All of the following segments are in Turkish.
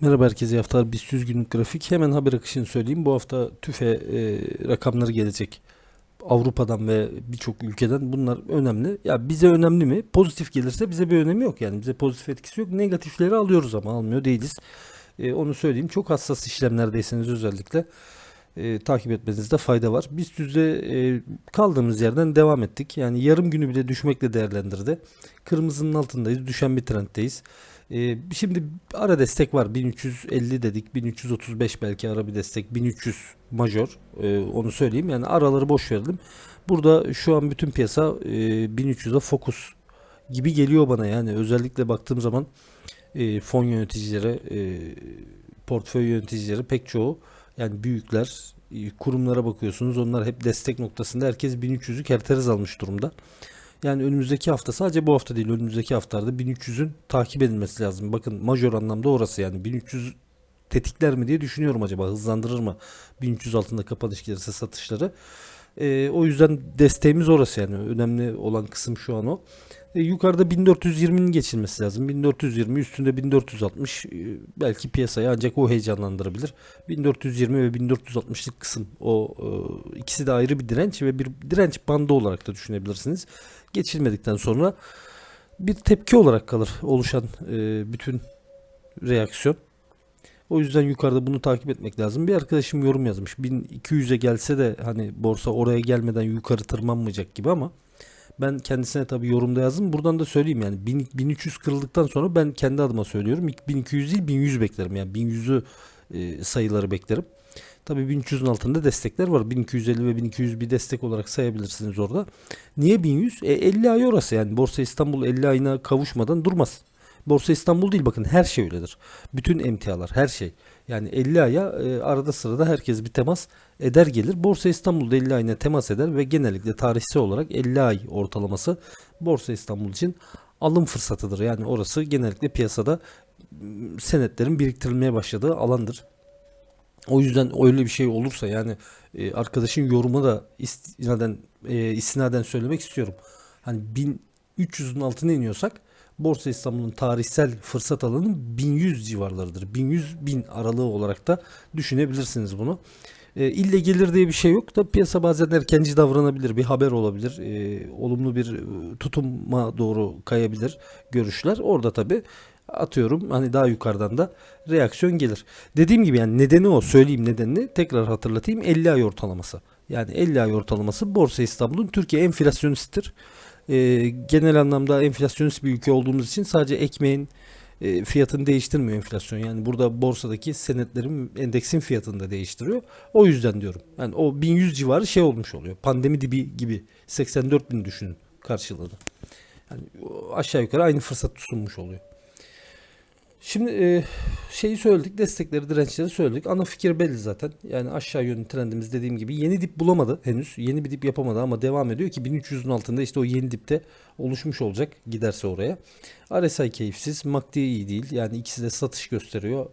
Merhaba herkese haftalar. BIST 100 günlük grafik. Hemen haber akışını söyleyeyim. Bu hafta TÜFE e, rakamları gelecek. Avrupa'dan ve birçok ülkeden bunlar önemli. Ya bize önemli mi? Pozitif gelirse bize bir önemi yok. Yani bize pozitif etkisi yok. Negatifleri alıyoruz ama almıyor değiliz. E, onu söyleyeyim. Çok hassas işlemlerdeyseniz özellikle e, takip etmenizde fayda var. BIST 100'de e, kaldığımız yerden devam ettik. Yani yarım günü bile düşmekle değerlendirdi. Kırmızının altındayız. Düşen bir trenddeyiz. Ee, şimdi ara destek var 1350 dedik 1335 belki ara bir destek 1300 major Ee, onu söyleyeyim yani araları boş verelim. Burada şu an bütün piyasa e, 1300'e fokus gibi geliyor bana yani özellikle baktığım zaman e, fon yöneticileri e, portföy yöneticileri pek çoğu yani büyükler e, kurumlara bakıyorsunuz onlar hep destek noktasında herkes 1300'ü kerteriz almış durumda. Yani önümüzdeki hafta sadece bu hafta değil önümüzdeki haftalarda 1300'ün takip edilmesi lazım. Bakın major anlamda orası yani 1300 tetikler mi diye düşünüyorum acaba hızlandırır mı 1300 altında kapanış gelirse satışları. Ee, o yüzden desteğimiz orası yani önemli olan kısım şu an o. E, yukarıda 1420'nin geçilmesi lazım. 1420 üstünde 1460 e, belki piyasayı ancak o heyecanlandırabilir. 1420 ve 1460'lık kısım o e, ikisi de ayrı bir direnç ve bir direnç bandı olarak da düşünebilirsiniz. Geçilmedikten sonra bir tepki olarak kalır oluşan e, bütün reaksiyon. O yüzden yukarıda bunu takip etmek lazım. Bir arkadaşım yorum yazmış. 1200'e gelse de hani borsa oraya gelmeden yukarı tırmanmayacak gibi ama ben kendisine tabii yorumda yazdım. Buradan da söyleyeyim yani 1000 1300 kırıldıktan sonra ben kendi adıma söylüyorum. İlk 1200 değil 1100 beklerim. Yani 1100'ü e, sayıları beklerim. Tabii 1300'ün altında destekler var. 1250 ve 1200 bir destek olarak sayabilirsiniz orada. Niye 1100? E, 50 ay orası yani. Borsa İstanbul 50 ayına kavuşmadan durmaz. Borsa İstanbul değil bakın her şey öyledir. Bütün emtialar her şey. Yani 50 aya e, arada sırada herkes bir temas eder gelir. Borsa İstanbul'da 50 ayına temas eder ve genellikle tarihsel olarak 50 ay ortalaması Borsa İstanbul için alım fırsatıdır. Yani orası genellikle piyasada m, senetlerin biriktirilmeye başladığı alandır. O yüzden öyle bir şey olursa yani e, arkadaşın yorumu da istinaden e, istinaden söylemek istiyorum. Hani 1300'ün altına iniyorsak Borsa İstanbul'un tarihsel fırsat alanı 1100 civarlarıdır. 1100 bin aralığı olarak da düşünebilirsiniz bunu. E, ille gelir diye bir şey yok da piyasa bazen erkenci davranabilir. Bir haber olabilir. E, olumlu bir e, tutuma doğru kayabilir görüşler. Orada tabi atıyorum hani daha yukarıdan da reaksiyon gelir. Dediğim gibi yani nedeni o söyleyeyim nedenini tekrar hatırlatayım 50 ay ortalaması. Yani 50 ay ortalaması Borsa İstanbul'un Türkiye enflasyonisttir. Ee, genel anlamda enflasyonist bir ülke olduğumuz için sadece ekmeğin e, fiyatını değiştirmiyor enflasyon. Yani burada borsadaki senetlerin endeksin fiyatını da değiştiriyor. O yüzden diyorum. Yani o 1100 civarı şey olmuş oluyor. Pandemi dibi gibi 84 bin düşünün karşılığını. Yani aşağı yukarı aynı fırsat sunmuş oluyor. Şimdi e, şeyi söyledik, destekleri, dirençleri söyledik. Ana fikir belli zaten. Yani aşağı yönlü trendimiz dediğim gibi yeni dip bulamadı henüz. Yeni bir dip yapamadı ama devam ediyor ki 1300'ün altında işte o yeni dipte oluşmuş olacak giderse oraya. RSI keyifsiz, MACD iyi değil. Yani ikisi de satış gösteriyor.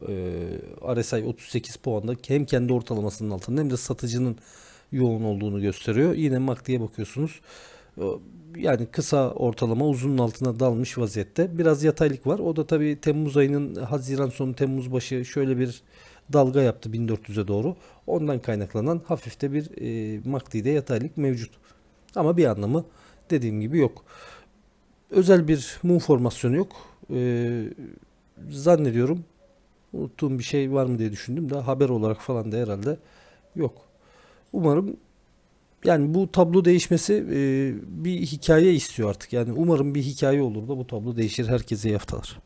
E, RSI 38 puanda hem kendi ortalamasının altında hem de satıcının yoğun olduğunu gösteriyor. Yine MACD'ye bakıyorsunuz. Yani kısa ortalama uzunun altına dalmış vaziyette. Biraz yataylık var. O da tabii Temmuz ayının Haziran sonu Temmuz başı şöyle bir dalga yaptı 1400'e doğru. Ondan kaynaklanan hafifte bir e, MACD'de yataylık mevcut. Ama bir anlamı dediğim gibi yok. Özel bir mum formasyonu yok. E, zannediyorum unuttuğum bir şey var mı diye düşündüm de haber olarak falan da herhalde yok. Umarım yani bu tablo değişmesi e, bir hikaye istiyor artık. Yani umarım bir hikaye olur da bu tablo değişir. Herkese iyi haftalar.